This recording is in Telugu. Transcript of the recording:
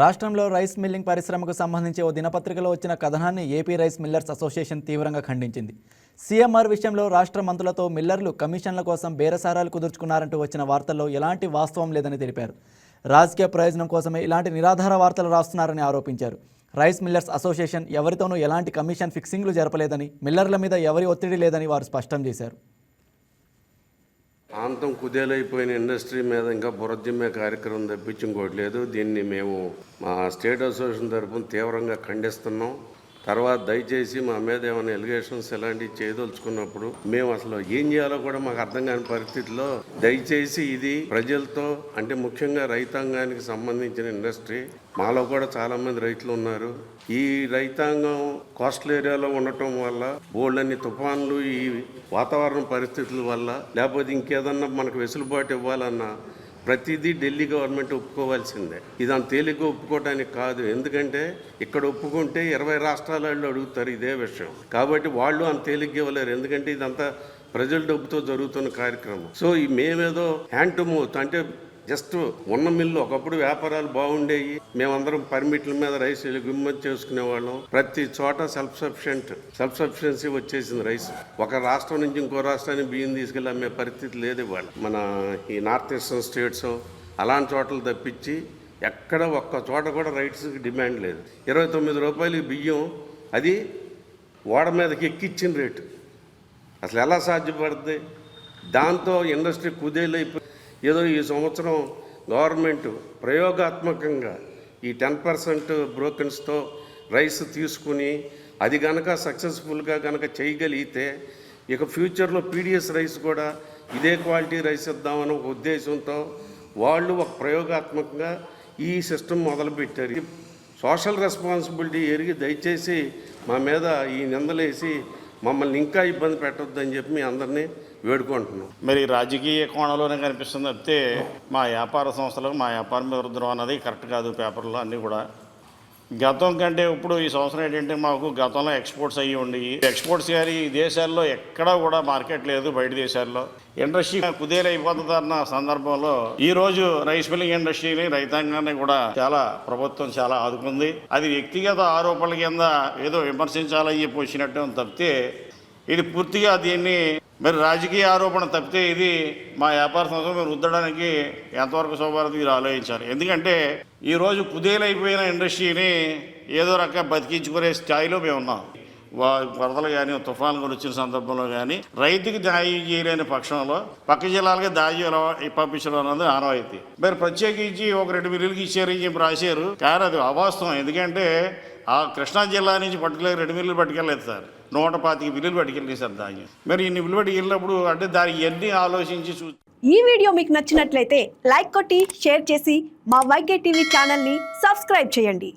రాష్ట్రంలో రైస్ మిల్లింగ్ పరిశ్రమకు సంబంధించి ఓ దినపత్రికలో వచ్చిన కథనాన్ని ఏపీ రైస్ మిల్లర్స్ అసోసియేషన్ తీవ్రంగా ఖండించింది. సీఎంఆర్ విషయంలో రాష్ట్ర మంత్రులతో మిల్లర్లు కమిషన్ల కోసం బేరసారాలు కుదుర్చుకున్నారంటూ వచ్చిన వార్తల్లో ఎలాంటి వాస్తవం లేదని తెలిపారు. రాజకీయ ప్రయోజనం కోసమే ఇలాంటి నిరాధార వార్తలు రాస్తున్నారని ఆరోపించారు. రైస్ మిల్లర్స్ అసోసియేషన్ ఎవరితోనూ ఎలాంటి కమిషన్ ఫిక్సింగ్లు జరపలేదని మిల్లర్ల మీద ఎవరి ఒత్తిడి లేదని వారు స్పష్టం చేశారు. ప్రాంతం కుదేలైపోయిన ఇండస్ట్రీ మీద ఇంకా బురద్దిమ్మే కార్యక్రమం తప్పించి ఇంకోటి లేదు. దీన్ని మేము మా స్టేట్ అసోసియేషన్ తరఫున తీవ్రంగా ఖండిస్తున్నాం. తర్వాత దయచేసి మా మీద ఏమైనా ఎలిగేషన్స్ ఇలాంటివి చేయదలుచుకున్నప్పుడు మేము అసలు ఏం చేయాలో కూడా మాకు అర్థం కాని పరిస్థితిలో దయచేసి ఇది ప్రజలతో అంటే ముఖ్యంగా రైతాంగానికి సంబంధించిన ఇండస్ట్రీ మాలో కూడా చాలా మంది రైతులు ఉన్నారు. ఈ రైతాంగం కోస్టల్ ఏరియాలో ఉండటం వల్ల బోల్డన్ని తుఫాన్లు ఈ వాతావరణ పరిస్థితుల వల్ల లేకపోతే ఇంకేదన్నా మనకు వెసులుబాటు ఇవ్వాలన్నా ప్రతిదీ ఢిల్లీ గవర్నమెంట్ ఒప్పుకోవాల్సిందే. ఇది అంత తేలిగ్గా ఒప్పుకోవడానికి కాదు. ఎందుకంటే ఇక్కడ ఒప్పుకుంటే ఇరవై రాష్ట్రాల వాళ్ళు అడుగుతారు ఇదే విషయం. కాబట్టి వాళ్ళు అంత తేలిగ్గా ఇవ్వలేరు. ఎందుకంటే ఇదంతా ప్రజల డబ్బుతో జరుగుతున్న కార్యక్రమం. సో ఈ మేమేదో హ్యాండ్ టు మౌత్ అంటే జస్ట్ ఉన్న మిల్లు ఒకప్పుడు వ్యాపారాలు బాగుండేవి. మేమందరం పర్మిట్ల మీద రైస్ గుమ్మతి చేసుకునే వాళ్ళం. ప్రతి చోట సెల్ఫ్ సఫిషియెంట్ సెల్ఫ్ సఫిషియన్సీ వచ్చేసింది రైస్. ఒక రాష్ట్రం నుంచి ఇంకో రాష్ట్రానికి బియ్యం తీసుకెళ్ళి అమ్మే పరిస్థితి లేదు ఇవాళ. మన ఈ నార్త్ ఈస్టర్న్ స్టేట్స్ అలాంటి చోట్ల తప్పించి ఎక్కడ ఒక్క చోట కూడా రైట్స్కి డిమాండ్ లేదు. ఇరవై తొమ్మిది రూపాయలు బియ్యం అది ఓడ మీదకి ఎక్కిచ్చిన రేటు. అసలు ఎలా సాధ్యపడుతుంది దాంతో ఇండస్ట్రీ కుదేలైపోయి ఏదో ఈ సంవత్సరం గవర్నమెంట్ ప్రయోగాత్మకంగా ఈ టెన్ పర్సెంట్ బ్రోకన్స్తో రైస్ తీసుకుని అది గనక సక్సెస్ఫుల్గా కనుక చేయగలిగితే ఇక ఫ్యూచర్లో పీడిఎస్ రైస్ కూడా ఇదే క్వాలిటీ రైస్ ఇద్దామని ఒక ఉద్దేశంతో వాళ్ళు ఒక ప్రయోగాత్మకంగా ఈ సిస్టమ్ మొదలుపెట్టారు. సోషల్ రెస్పాన్సిబిలిటీ ఎరిగి దయచేసి మా మీద ఈ నిందలేసి మమ్మల్ని ఇంకా ఇబ్బంది పెట్టొద్దని చెప్పి మీ అందరినీ వేడుకుంటున్నాం. మరి రాజకీయ కోణంలోనే కనిపిస్తుంది తప్పితే మా వ్యాపార సంస్థలకు మా వ్యాపారం మీద అన్నది కరెక్ట్ కాదు పేపర్లో అన్నీ కూడా. గతం కంటే ఇప్పుడు ఈ సంవత్సరం ఏంటంటే మాకు గతంలో ఎక్స్పోర్ట్స్ అయ్యి ఉండేవి. ఎక్స్పోర్ట్స్ కానీ ఈ దేశాల్లో ఎక్కడా కూడా మార్కెట్ లేదు బయట దేశాల్లో. ఇండస్ట్రీ కుదేలైపోతుంది అన్న సందర్భంలో ఈ రోజు రైస్ మిల్లింగ్ ఇండస్ట్రీని రైతాంగాన్ని కూడా చాలా ప్రభుత్వం చాలా ఆదుకుంది. అది వ్యక్తిగత ఆరోపణల కింద ఏదో విమర్శించాలని చెప్పి వచ్చినట్టు తప్పితే ఇది పూర్తిగా దీన్ని మరి రాజకీయ ఆరోపణ తప్పితే ఇది మా వ్యాపార సంస్థ మీరు రుద్దడానికి ఎంతవరకు శోభారతి మీరు ఆలోచించాలి ఎందుకంటే ఈరోజు కుదేలైపోయిన ఇండస్ట్రీని ఏదో రకంగా బతికించుకునే స్థాయిలో మేము ఉన్నాం. వరదలు కానీ తుఫాన్లు వచ్చిన సందర్భంలో కానీ రైతుకి న్యాయం చేయలేని పక్షంలో పక్క జిల్లాలకి దాయి పంపించడం అన్నది ఆనవాయితీ. మరి ప్రత్యేకించి ఒక రెండు మిల్లులకి ఇచ్చారని చెప్పి రాశారు. కానీ అది అవాస్తవం. ఎందుకంటే ఆ కృష్ణా జిల్లా నుంచి పట్టుకెళ్ళి రెండు మిల్లులు పట్టుకెళ్ళలేదు సార్. నూట పాతిక బిల్లులు పట్టుకెళ్ళి సార్ ధాన్యం మరి ఇన్ని బిల్లు పట్టుకెళ్ళినప్పుడు అంటే దాన్ని ఇవన్నీ ఆలోచించి చూ ఈ వీడియో మీకు నచ్చినట్లయితే లైక్ కొట్టి షేర్ చేసి మా వైకే టీవీ ఛానల్ని సబ్స్క్రైబ్ చేయండి.